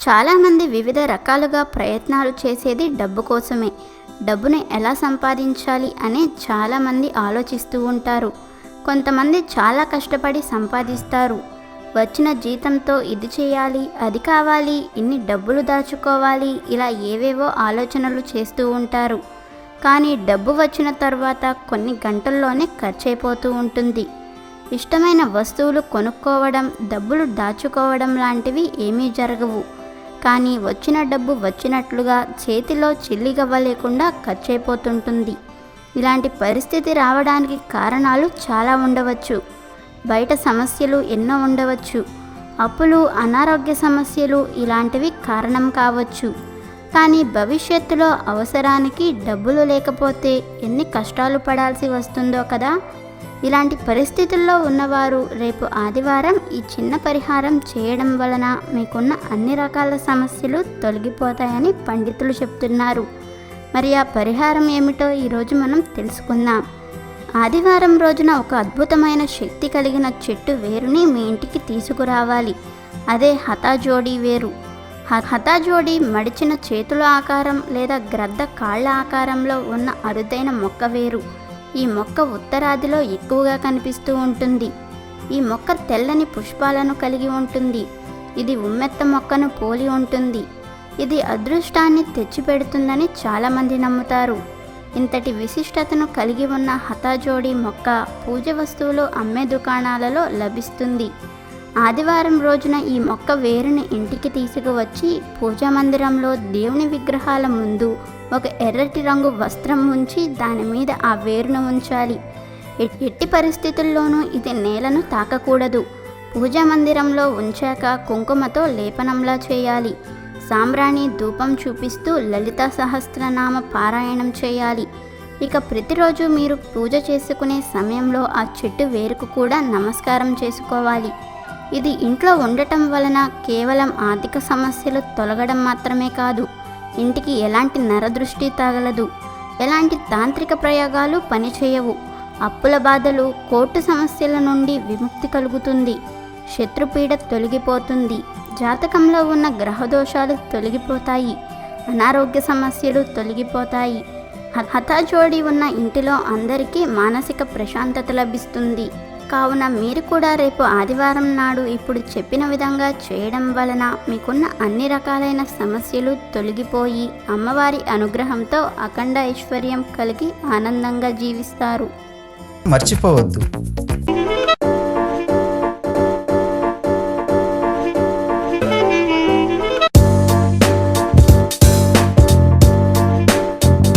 చాలామంది వివిధ రకాలుగా ప్రయత్నాలు చేసేది డబ్బు కోసమే. డబ్బును ఎలా సంపాదించాలి అని చాలామంది ఆలోచిస్తూ ఉంటారు. కొంతమంది చాలా కష్టపడి సంపాదిస్తారు. వచ్చిన జీతంతో ఇది చేయాలి అది కావాలి ఇన్ని డబ్బులు దాచుకోవాలి ఇలా ఏవేవో ఆలోచనలు చేస్తూ ఉంటారు. కానీ డబ్బు వచ్చిన తర్వాత కొన్ని గంటల్లోనే ఖర్చయిపోతూ ఉంటుంది. ఇష్టమైన వస్తువులు కొనుక్కోవడం డబ్బులు దాచుకోవడం లాంటివి ఏమీ జరగవు. కానీ వచ్చిన డబ్బు వచ్చినట్లుగా చేతిలో చిల్లిగవ్వ లేకుండా ఖర్చయిపోతుంటుంది ఇలాంటి పరిస్థితి రావడానికి కారణాలు చాలా ఉండవచ్చు. బయట సమస్యలు ఎన్నో ఉండవచ్చు. అప్పులు అనారోగ్య సమస్యలు ఇలాంటివి కారణం కావచ్చు. కానీ భవిష్యత్తులో అవసరానికి డబ్బులు లేకపోతే ఎన్ని కష్టాలు పడాల్సి వస్తుందో కదా? ఇలాంటి పరిస్థితుల్లో ఉన్నవారు రేపు ఆదివారం ఈ చిన్న పరిహారం చేయడం వలన మీకున్న అన్ని రకాల సమస్యలు తొలగిపోతాయని పండితులు చెప్తున్నారు. మరి ఆ పరిహారం ఏమిటో ఈరోజు మనం తెలుసుకుందాం. ఆదివారం రోజున ఒక అద్భుతమైన శక్తి కలిగిన చెట్టు వేరుని మీ ఇంటికి తీసుకురావాలి. అదే హతాజోడి వేరు. హతాజోడి మడిచిన చేతుల ఆకారం లేదా గ్రద్ద కాళ్ళ ఆకారంలో ఉన్న అరుదైన మొక్క వేరు. ఈ మొక్క ఉత్తరాదిలో ఎక్కువగా కనిపిస్తూ ఉంటుంది. ఈ మొక్క తెల్లని పుష్పాలను కలిగి ఉంటుంది. ఇది ఉమ్మెత్త మొక్కను పోలి ఉంటుంది. ఇది అదృష్టాన్ని తెచ్చిపెడుతుందని చాలామంది నమ్ముతారు. ఇంతటి విశిష్టతను కలిగి ఉన్న హతాజోడి మొక్క పూజ వస్తువులు అమ్మే దుకాణాలలో లభిస్తుంది. ఆదివారం రోజున ఈ మొక్క వేరుని ఇంటికి తీసుకువచ్చి పూజా మందిరంలో దేవుని విగ్రహాల ముందు ఒక ఎర్రటి రంగు వస్త్రం ఉంచి దాని మీద ఆ వేరును ఉంచాలి. ఎట్టి పరిస్థితుల్లోనూ ఇది నేలను తాకకూడదు. పూజా మందిరంలో ఉంచాక కుంకుమతో లేపనంలా చేయాలి. సాంబ్రాణి ధూపం చూపిస్తూ లలితా సహస్రనామ పారాయణం చేయాలి. ఇక ప్రతిరోజు మీరు పూజ చేసుకునే సమయంలో ఆ చెట్టు వేరుకు కూడా నమస్కారం చేసుకోవాలి. ఇది ఇంట్లో ఉండటం వలన కేవలం ఆర్థిక సమస్యలు తొలగడం మాత్రమే కాదు ఇంటికి ఎలాంటి నరదృష్టి తగలదు ఎలాంటి తాంత్రిక ప్రయోగాలు పనిచేయవు. అప్పుల బాధలు కోర్టు సమస్యల నుండి విముక్తి కలుగుతుంది శత్రుపీడ తొలగిపోతుంది జాతకంలో ఉన్న గ్రహదోషాలు తొలగిపోతాయి అనారోగ్య సమస్యలు తొలగిపోతాయి. హఠాజోడి ఉన్న ఇంటిలో అందరికీ మానసిక ప్రశాంతత లభిస్తుంది. కావున మీరు కూడా రేపు ఆదివారం నాడు ఇప్పుడు చెప్పిన విధంగా చేయడం వలన మీకున్న అన్ని రకాలైన సమస్యలు తొలగిపోయి అమ్మవారి అనుగ్రహంతో అఖండ ఐశ్వర్యం కలిగి ఆనందంగా జీవిస్తారు. మర్చిపోవద్దు.